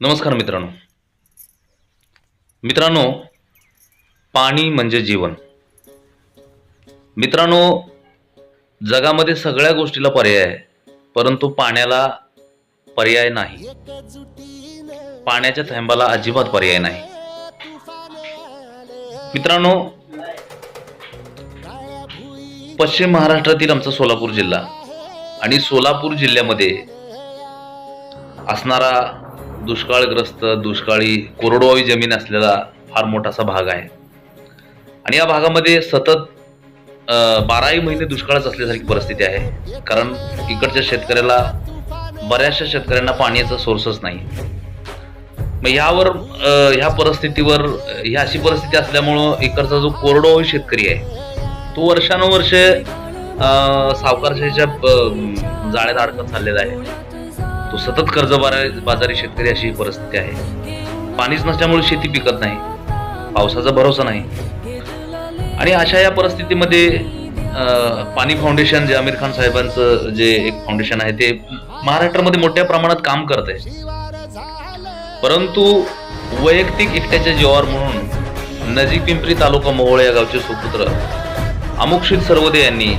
नमस्कार मित्रांनो. मित्रांनो पाणी म्हणजे जीवन. मित्रांनो जगामध्ये सगळ्या गोष्टीला पर्याय आहे परंतु पाण्याला पर्याय नाही. पाण्याच्या थेंबाला अजिबात पर्याय नाही. मित्रांनो पश्चिम महाराष्ट्रातील आमचा सोलापूर जिल्हा आणि सोलापूर जिल्ह्यामध्ये असणारा दुष्काळग्रस्त दुष्काळी कोरडवावी जमीन असलेला फार मोठासा भाग आहे. आणि या भागामध्ये सतत बाराही महिने दुष्काळच असल्यासारखी परिस्थिती आहे. कारण इकडच्या शेतकऱ्याला बऱ्याचशा शेतकऱ्यांना पाण्याचा सोर्सच नाही. मग ह्यावर ह्या परिस्थितीवर ही अशी परिस्थिती असल्यामुळं इकडचा जो कोरडवाहू शेतकरी आहे तो वर्षानुवर्ष अं, सावकारशाहीच्या जाळ्यात अडकत चाललेला आहे. तो सतत कर्ज बाजारी शेतकरी अशी परिस्थिती आहे. पाणीच नसल्यामुळे शेती पिकत नाही. पावसाचा भरोसा नाही. आणि अशा या परिस्थितीमध्ये पाणी फाउंडेशन जे आमिर खान साहेबांचं जे एक फाउंडेशन आहे ते महाराष्ट्रामध्ये मोठ्या प्रमाणात काम करत आहे. परंतु वैयक्तिक एकट्याच्या जीवावर म्हणून नजीक पिंपरी तालुका मोहोळ या गावचे सुपुत्र अमुक्षित सर्वोदय यांनी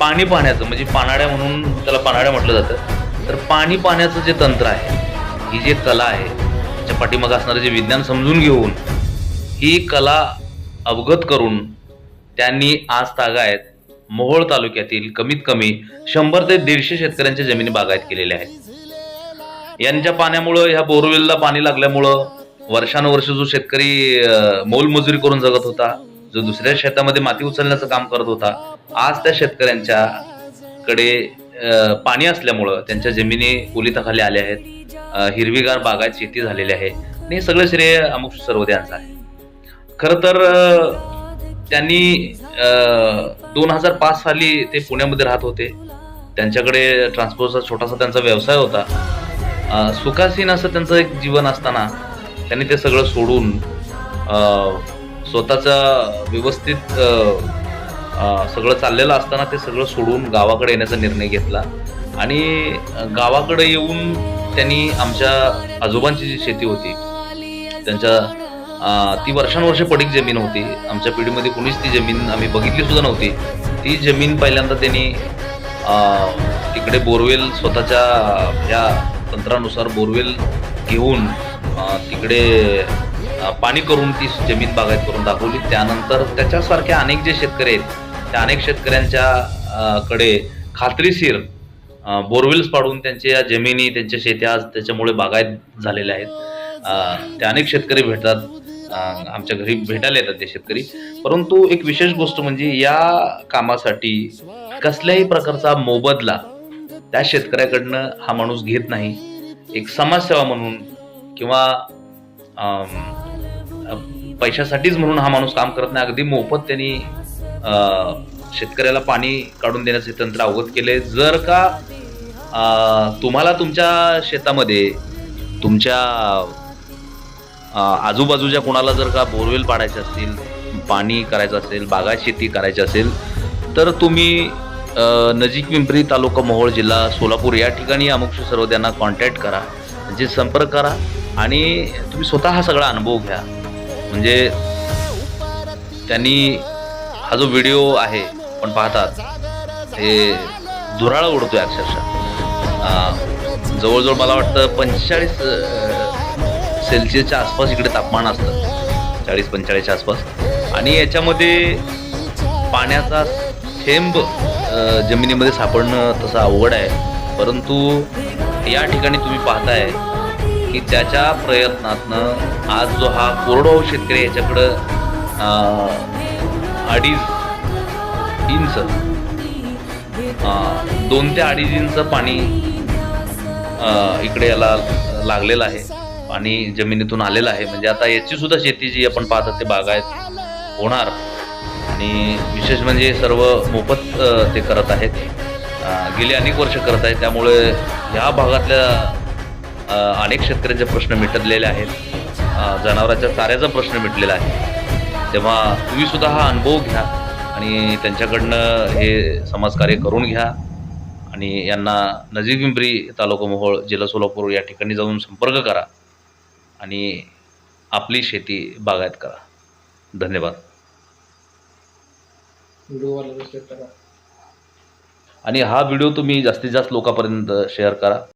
पाणी पाहण्याचं म्हणजे पानाड्या म्हणून त्याला पानाड्या म्हटलं जातं तर पाणी पाण्याचं जे तंत्र आहे ही जी कला आहे त्याच्या पाठीमागं असणारं जे विज्ञान समजून घेऊन ही कला अवगत करून त्यांनी आज तागायत मोहोळ तालुक्यातील कमीत कमी शंभर ते दीडशे शेतकऱ्यांच्या जमिनी बागायत केलेल्या आहेत. यांच्या पाण्यामुळं ह्या बोरवेलला पाणी लागल्यामुळं वर्षानुवर्ष जो शेतकरी मोलमजुरी करून जगत होता जो दुसऱ्या शेतामध्ये माती उचलण्याचं काम करत होता आज त्या शेतकऱ्यांच्या कडे पाणी असल्यामुळं त्यांच्या जमिनी ओलिताखाली आल्या आहेत. हिरवीगार बागायत शेती झालेली आहे. आणि हे सगळं श्रेय अमुक सर्वदे यांचं आहे. खरं तर त्यांनी दोन हजार पाच साली ते पुण्यामध्ये राहत होते. त्यांच्याकडे ट्रान्सपोर्टचा छोटासा त्यांचा व्यवसाय होता. सुखासीन असं त्यांचं एक जीवन असताना त्यांनी ते सगळं सोडून स्वतःचा व्यवस्थित सगळं चाललेलं असताना ते सगळं सोडून गावाकडे येण्याचा निर्णय घेतला. आणि गावाकडे येऊन त्यांनी आमच्या आजोबांची जी शेती होती त्यांच्या ती वर्षानुवर्षे पडीक जमीन होती. आमच्या पिढीमध्ये कुणीच ती जमीन आम्ही बघितली सुद्धा नव्हती. ती जमीन पहिल्यांदा त्यांनी तिकडे बोरवेल स्वतःच्या ह्या तंत्रानुसार बोरवेल घेऊन तिकडे पाणी करून ती जमीन बागायत करून दाखवली. त्यानंतर त्याच्यासारख्या अनेक जे शेतकरी आहेत त्या अनेक शेतकऱ्यांच्या कडे खात्रीशीर बोरवेल्स पाडून त्यांच्या जमिनी त्यांच्या शेत्या आज त्याच्यामुळे बागायत झालेल्या आहेत. त्या ते अनेक शेतकरी भेटतात. आमच्या घरी भेटायला येतात ते शेतकरी. परंतु एक विशेष गोष्ट म्हणजे या कामासाठी कसल्याही प्रकारचा मोबदला त्या शेतकऱ्याकडनं हा माणूस घेत नाही. एक समाजसेवा म्हणून किंवा पैशासाठीच म्हणून हा माणूस काम करत नाही. अगदी मोफत त्यांनी शेतकऱ्याला पाणी काढून देण्याचे तंत्र अवगत केले. जर का तुम्हाला तुमच्या शेतामध्ये तुमच्या आजूबाजूच्या कोणाला जर का बोरवेल पाडायचे असतील पाणी करायचं असेल बागायत शेती करायची असेल तर तुम्ही नजीक पिंपरी तालुका मोहोळ जिल्हा सोलापूर या ठिकाणी अमुक सर्वद्यांना कॉन्टॅक्ट करा. म्हणजे संपर्क करा आणि तुम्ही स्वतः हा सगळा अनुभव घ्या. म्हणजे त्यांनी हा जो व्हिडिओ आहे आपण पाहतात हे धुराळा उडतोय अक्षरशः. जवळजवळ मला वाटतं पंचेचाळीस सेल्सिअसच्या आसपास इकडे तापमान असतं. चाळीस पंचेचाळीसच्या आसपास. आणि याच्यामध्ये पाण्याचा थेंब जमिनीमध्ये सापडणं तसं अवघड आहे. परंतु या ठिकाणी तुम्ही पाहताय की त्याच्या प्रयत्नातनं आज जो हा कोरडवाहू शेतकरी याच्याकडं अडीच इंच. दोन ते अडीच इंच पाणी इकडे याला लागलेलं आहे. पाणी जमिनीतून आलेलं आहे. म्हणजे आता याची सुद्धा शेती जी आपण पाहतात ते बागायत होणार. आणि विशेष म्हणजे सर्व मोफत ते करत आहेत. गेली अनेक वर्ष करत आहेत. त्यामुळे ह्या भागातल्या अनेक शेतकऱ्यांचे प्रश्न मिटलेले आहेत. जनावरांच्या चाऱ्याचा प्रश्न मिटलेला आहे. तेव्हा तुम्ही सुद्धा हा अनुभव घ्या आणि त्यांच्याकडनं हे समाजकार्य करून घ्या. आणि यांना नजीक पिंपरी तालुका मोहोळ जिल्हा सोलापूर या ठिकाणी जाऊन संपर्क करा आणि आपली शेती बागायत करा. धन्यवाद. आणि हा व्हिडिओ तुम्ही जास्तीत जास्त लोकांपर्यंत शेअर करा.